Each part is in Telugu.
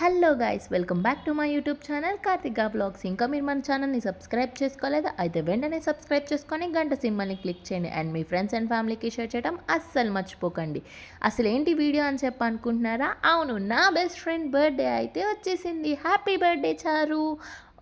Hello guys welcome back to my YouTube channel Karthika vlogs ఇంకా మీరు మన ఛానల్ని సబ్స్క్రైబ్ చేసుకోలేదు? అయితే వెంటనే సబ్స్క్రైబ్ చేసుకొని గంట సింబల్ని క్లిక్ చేయండి అండ్ మీ ఫ్రెండ్స్ అండ్ ఫ్యామిలీకి షేర్ చేయడం అస్సలు మర్చిపోకండి. అసలు ఏంటి వీడియో అని చెప్పి అనుకుంటున్నారా? అవును నా బెస్ట్ ఫ్రెండ్ బర్త్డే అయితే వచ్చేసింది. Happy birthday Charu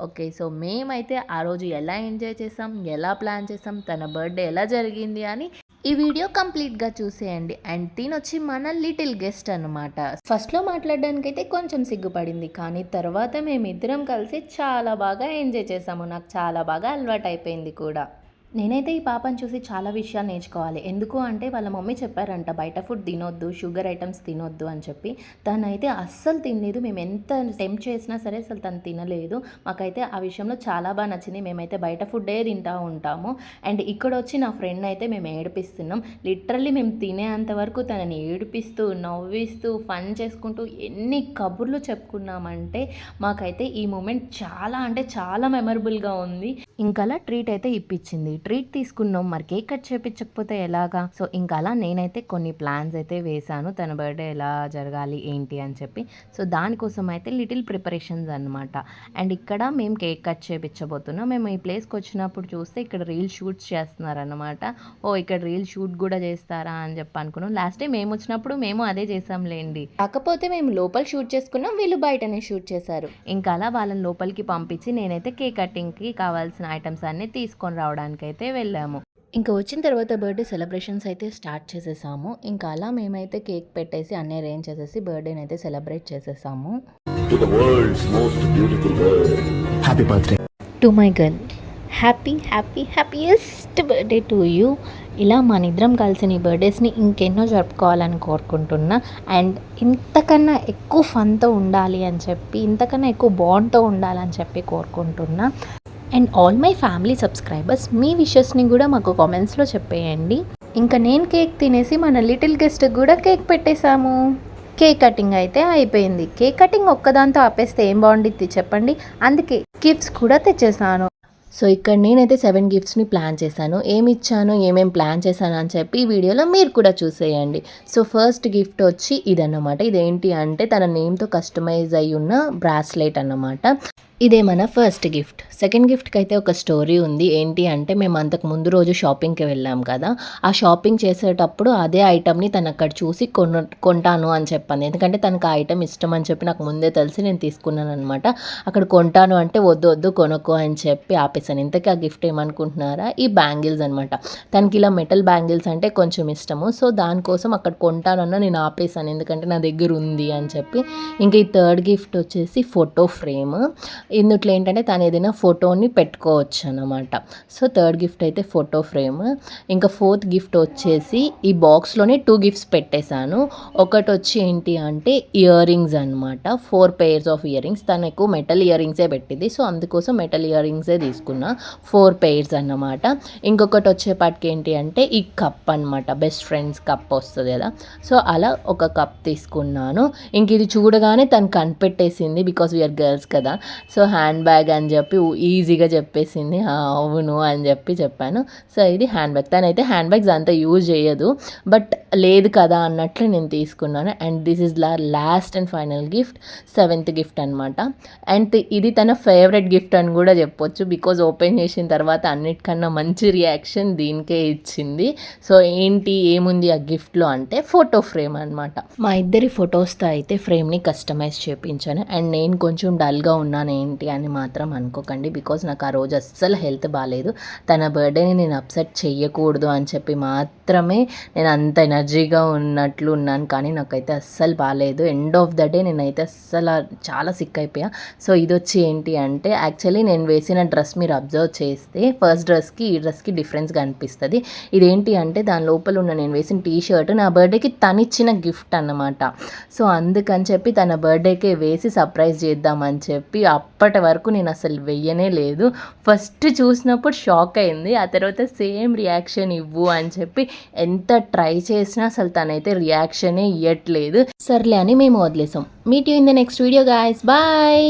okay so మేమైతే ఆ రోజు ఎలా ఎంజాయ్ చేసాం? ఎలా ప్లాన్ చేసాం? తన బర్త్డే ఎలా జరిగింది అని ఈ వీడియో కంప్లీట్గా చూసేయండి. అండ్ తినొచ్చి మన లిటిల్ గెస్ట్ అనమాట ఫస్ట్లో మాట్లాడడానికి అయితే కొంచెం సిగ్గుపడింది. కానీ తర్వాత మేమిద్దరం కలిసి చాలా బాగా ఎంజాయ్ చేసాము. నాకు చాలా బాగా అలవాటు అయిపోయింది కూడా. నేనైతే ఈ పాపని చూసి చాలా విషయాలు నేర్చుకోవాలి. ఎందుకు అంటే వాళ్ళ మమ్మీ చెప్పారంట బయట ఫుడ్ తినొద్దు షుగర్ ఐటమ్స్ తినొద్దు అని చెప్పి. తనైతే అస్సలు తినలేదు. మేము ఎంత టెంప్ చేసినా సరే అసలు తను తినలేదు. మాకైతే ఆ విషయంలో చాలా బాగా నచ్చింది. మేమైతే బయట ఫుడ్డే తింటూ ఉంటాము. అండ్ ఇక్కడ వచ్చి నా ఫ్రెండ్ అయితే మేము ఏడిపిస్తున్నాం. లిటరల్లీ మేము తినేంత వరకు తనని ఏడిపిస్తూ నవ్విస్తూ ఫన్ చేసుకుంటూ ఎన్ని కబుర్లు చెప్పుకున్నామంటే మాకైతే ఈ మూమెంట్ చాలా అంటే చాలా మెమరబుల్గా ఉంది. ఇంకలా ట్రీట్ అయితే ఇప్పించింది. ట్రీట్ తీసుకున్నాం మరి కేక్ కట్ చేపించకపోతే ఎలాగా? సో ఇంకా అలా నేనైతే కొన్ని ప్లాన్స్ అయితే వేశాను. తన బర్త్డే ఎలా జరగాలి ఏంటి అని చెప్పి. సో దానికోసం అయితే లిటిల్ ప్రిపరేషన్స్ అనమాట అండ్ ఇక్కడ మేము కేక్ కట్ చేపించబోతున్నాం మేము ఈ ప్లేస్కి వచ్చినప్పుడు చూస్తే ఇక్కడ రీల్ షూట్స్ చేస్తున్నారనమాట ఓ ఇక్కడ రీల్ షూట్ కూడా చేస్తారా అని చెప్పి అనుకున్నాం. లాస్ట్ టైం మేము వచ్చినప్పుడు మేము అదే చేసాంలేండి కాకపోతే మేము లోపల షూట్ చేసుకున్నాం వీళ్ళు బయటనే షూట్ చేశారు. ఇంకా అలా వాళ్ళని లోపలికి పంపించి నేనైతే కేక్ కటింగ్కి కావాల్సిన ఐటమ్స్ అన్నీ తీసుకొని రావడానికి అయితే వెళ్ళాము. ఇంకా వచ్చిన తర్వాత బర్త్డే సెలబ్రేషన్స్ అయితే స్టార్ట్ చేసేసాము. ఇంకా అలా మేమైతే కేక్ పెట్టేసి అన్నీ అరేంజ్ చేసేసి బర్త్డేని అయితే సెలబ్రేట్ చేసేసాము. To the world's most beautiful bird. Happy birthday to my girl happy happy happiest birthday to you ఇలా మన ఇద్దరం కలిసి నీ బర్త్డేస్ని ఇంకెన్నో జరుపుకోవాలని కోరుకుంటున్నా. అండ్ ఇంతకన్నా ఎక్కువ ఫన్తో ఉండాలి అని చెప్పి ఇంతకన్నా ఎక్కువ బాండ్తో ఉండాలని చెప్పి కోరుకుంటున్నా. And all my family subscribers మీ విషెస్ని కూడా మాకు కామెంట్స్లో చెప్పేయండి. ఇంకా నేను కేక్ తినేసి మన లిటిల్ గెస్ట్ కూడా కేక్ పెట్టేశాము. కేక్ కటింగ్ అయితే అయిపోయింది. కేక్ కటింగ్ ఒక్కదాంతో ఆపేస్తే ఏం బాగుండిద్ది చెప్పండి. అందుకే గిఫ్ట్స్ కూడా తెచ్చేసాను. సో ఇక్కడ నేనైతే సెవెన్ గిఫ్ట్స్ని ప్లాన్ చేశాను. ఏమి ఇచ్చాను ఏమేమి ప్లాన్ చేశాను అని చెప్పి ఈ వీడియోలో మీరు కూడా చూసేయండి. సో ఫస్ట్ గిఫ్ట్ వచ్చి ఇదన్నమాట. ఇదేంటి అంటే తన నేమ్తో కస్టమైజ్ అయి ఉన్న బ్రాస్లెట్ అన్నమాట. ఇదే మన ఫస్ట్ గిఫ్ట్ సెకండ్ గిఫ్ట్కి అయితే ఒక స్టోరీ ఉంది. ఏంటి అంటే మేము అంతకు ముందు రోజు షాపింగ్కి వెళ్ళాం కదా. ఆ షాపింగ్ చేసేటప్పుడు అదే ఐటమ్ని తను అక్కడ చూసి కొను కొంటాను అని చెప్పాను ఎందుకంటే తనకు ఆ ఐటమ్ ఇష్టం అని చెప్పి నాకు ముందే తెలిసి నేను తీసుకున్నాను అనమాట అక్కడ కొంటాను అంటే వద్దు వద్దు కొనుక్కో అని చెప్పి ఆపేసాను ఇంతకీ ఆ గిఫ్ట్ ఏమనుకుంటున్నారా? ఈ బ్యాంగిల్స్ అనమాట తనకి ఇలా మెటల్ బ్యాంగిల్స్ అంటే కొంచెం ఇష్టము. సో దానికోసం అక్కడ కొంటానన్నా నేను ఆపేసాను ఎందుకంటే నా దగ్గర ఉంది అని చెప్పి. ఇంకా ఈ థర్డ్ గిఫ్ట్ వచ్చేసి ఫోటో ఫ్రేమ్ ఇందుట్లో ఏంటంటే తను ఏదైనా ఫోటోని పెట్టుకోవచ్చు అనమాట సో థర్డ్ గిఫ్ట్ అయితే ఫోటో ఫ్రేమ్. ఇంకా ఫోర్త్ గిఫ్ట్ వచ్చేసి ఈ బాక్స్లోనే టూ గిఫ్ట్స్ పెట్టేశాను. ఒకటి వచ్చి ఏంటి అంటే ఇయర్ రింగ్స్ అనమాట four pairs of ear rings తను ఎక్కువ మెటల్ ఇయర్ రింగ్సే పెట్టింది. సో అందుకోసం మెటల్ ఇయర్ రింగ్సే తీసుకున్నా. ఫోర్ పెయిర్స్ అన్నమాట. ఇంకొకటి వచ్చేపాటికి ఏంటి అంటే ఈ కప్ అనమాట బెస్ట్ ఫ్రెండ్స్ కప్ వస్తుంది కదా. సో అలా ఒక కప్ తీసుకున్నాను. ఇంక ఇది చూడగానే తను కనిపెట్టేసింది. బికాస్ వీఆర్ గర్ల్స్ కదా. సో హ్యాండ్ బ్యాగ్ అని చెప్పి ఈజీగా చెప్పేసింది. అవును అని చెప్పి చెప్పాను. సో ఇది హ్యాండ్ బ్యాగ్. తనైతే హ్యాండ్ బ్యాగ్స్ అంతా యూజ్ చేయదు. బట్ లేదు కదా అన్నట్లు నేను తీసుకున్నాను. And this is la last and final gift seventh gift అనమాట అండ్ ఇది తన ఫేవరెట్ గిఫ్ట్ అని కూడా చెప్పొచ్చు. బికాజ్ ఓపెన్ చేసిన తర్వాత అన్నిటికన్నా మంచి రియాక్షన్ దీనికే ఇచ్చింది. సో ఏంటి ఏముంది ఆ గిఫ్ట్లో అంటే ఫోటో ఫ్రేమ్ అనమాట మా ఇద్దరి ఫొటోస్తో అయితే ఫ్రేమ్ని కస్టమైజ్ చేయించాను అండ్ నేను కొంచెం డల్గా ఉన్నాను ఏంటి అని మాత్రం అనుకోకండి. బికాజ్ నాకు ఆ రోజు అస్సలు హెల్త్ బాగాలేదు తన బర్త్డేని నేను అప్సెట్ చేయకూడదు అని చెప్పి మాత్రమే నేను అంత ఎనర్జీగా ఉన్నట్లు ఉన్నాను కానీ నాకైతే అస్సలు బాగాలేదు ఎండ్ ఆఫ్ ద డే నేనైతే అస్సలు చాలా సిక్ అయిపోయా. సో ఇది వచ్చి ఏంటి అంటే యాక్చువల్లీ నేను వేసిన డ్రెస్ మీరు అబ్జర్వ్ చేస్తే ఫస్ట్ డ్రెస్కి ఈ డ్రెస్కి డిఫరెన్స్ కనిపిస్తుంది. ఇదేంటి అంటే దాని లోపల ఉన్న నేను వేసిన టీ షర్ట్ నా బర్త్డేకి తనిచ్చిన గిఫ్ట్ అన్నమాట. సో అందుకని చెప్పి తన బర్త్డేకే వేసి సర్ప్రైజ్ చేద్దామని చెప్పి అప్పటి వరకు నేను అసలు వెయ్యనే లేదు. ఫస్ట్ చూసినప్పుడు షాక్ అయింది. ఆ తర్వాత సేమ్ రియాక్షన్ ఇవ్వు అని చెప్పి ఎంత ట్రై చేసి చేసినా అసలు తనైతే రియాక్షనే ఇవ్వట్లేదు సర్లే అని మేము వదిలేసాం. Meet you in the next video guys bye